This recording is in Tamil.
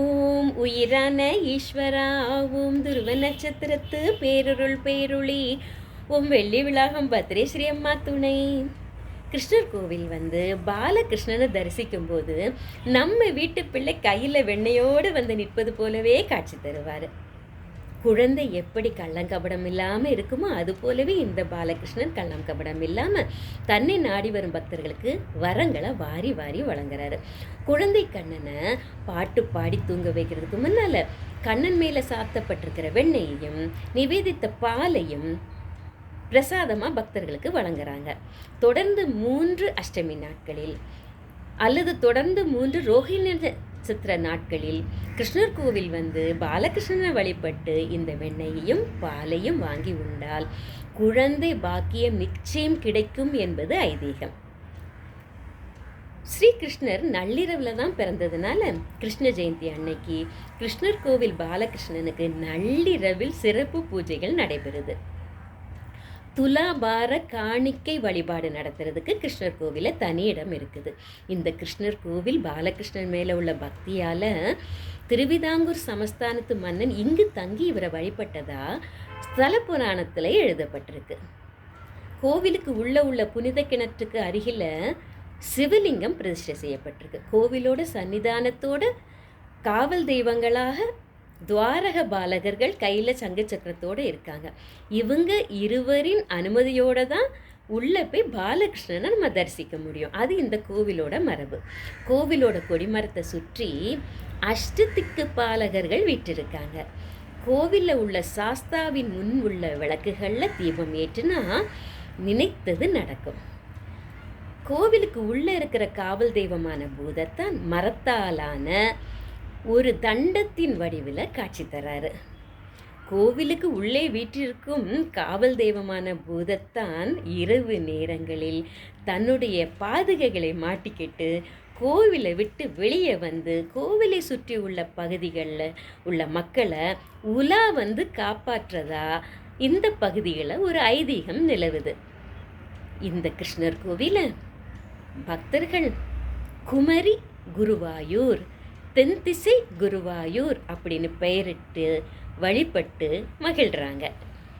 ஓம் உயிரான ஈஸ்வரா ஓம் துருவ நட்சத்திரத்து பேருருள் பேருளி. ஓம் வெள்ளி விழாகம் பத்ரே ஸ்ரீ அம்மா துணை. கிருஷ்ணர் கோவில் வந்து பாலகிருஷ்ணனை தரிசிக்கும் போது நம்ம வீட்டு பிள்ளை கையில் வெண்ணையோடு வந்து நிற்பது போலவே காட்சி தருவார். குழந்தை எப்படி கள்ளங்கபடம் இல்லாமல் இருக்குமோ அது போலவே இந்த பாலகிருஷ்ணன் கள்ளங்கபடம் இல்லாமல் தன்னை நாடி வரும் பக்தர்களுக்கு வரங்களை வாரி வாரி வழங்குறாரு. குழந்தை கண்ணனை பாட்டு பாடி தூங்க வைக்கிறதுக்கு முன்னால் கண்ணன் மேலே சாத்தப்பட்டிருக்கிற வெண்ணெயையும் நிவேதித்த பாலையும் பிரசாதமாக பக்தர்களுக்கு வழங்குறாங்க. தொடர்ந்து மூன்று அஷ்டமி நாட்களில் அல்லது தொடர்ந்து மூன்று ரோஹிணி நட்சத்திர நாட்களில் கிருஷ்ணர் கோவில் வந்து பாலகிருஷ்ணனை வழிபட்டு இந்த வெண்ணெயையும் பாலையும் வாங்கி உண்டால் குழந்தை பாக்கியம் நிச்சயம் கிடைக்கும் என்பது ஐதீகம். ஸ்ரீகிருஷ்ணர் நள்ளிரவில் தான் பிறந்ததுனால கிருஷ்ண ஜெயந்தி அன்னைக்கு கிருஷ்ணர் கோவில் பாலகிருஷ்ணனுக்கு நள்ளிரவில் சிறப்பு பூஜைகள் நடைபெறுது. துலாபார காணிக்கை வழிபாடு நடத்துறதுக்கு கிருஷ்ணர் கோவிலில் தனி இடம் இருக்குது. இந்த கிருஷ்ணர் கோவில் பாலகிருஷ்ணன் மேலே உள்ள பக்தியால் திருவிதாங்கூர் சமஸ்தானத்து மன்னன் இங்கு தங்கி இவரை வழிபட்டதா ஸ்தல புராணத்தில் எழுதப்பட்டிருக்கு. கோவிலுக்கு உள்ளே உள்ள புனித கிணற்றுக்கு அருகில் சிவலிங்கம் பிரதிஷ்டை செய்யப்பட்டிருக்கு. கோவிலோட சன்னிதானத்தோட காவல் தெய்வங்களாக துவாரக பாலகர்கள் கையில் சங்க சக்கரத்தோடு இருக்காங்க. இவங்க இருவரின் அனுமதியோடு தான் உள்ளே போய் பாலகிருஷ்ணனை நம்ம தரிசிக்க முடியும். அது இந்த கோவிலோட மரபு. கோவிலோட கொடிமரத்தை சுற்றி அஷ்டத்திக்கு பாலகர்கள் விட்டிருக்காங்க கோவிலில் உள்ள சாஸ்தாவின் முன் உள்ள விளக்குகளில் தீபம் ஏற்றுனா நினைத்தது நடக்கும். கோவிலுக்கு உள்ளே இருக்கிற காவல் தெய்வமான பூதத்தான் மரத்தாலான ஒரு தண்டத்தின் வடிவில் காட்சி தராரு. கோவிலுக்கு உள்ளே வீட்டிற்கும் காவல் தெய்வமான பூதத்தான் இரவு நேரங்களில் தன்னுடைய பாதுகைகளை மாட்டிக்கிட்டு கோவிலை விட்டு வெளியே வந்து கோவிலை சுற்றி உள்ள பகுதிகளில் உள்ள மக்களை உலா வந்து காப்பாற்றுறதா இந்த பகுதியில் ஒரு ஐதீகம் நிலவுது. இந்த கிருஷ்ணர் கோவில பக்தர்கள் குமரி குருவாயூர் தென்திசை குருவாயூர் அப்படின்னு பெயரிட்டு வழிபட்டு மகிழ்கிறாங்க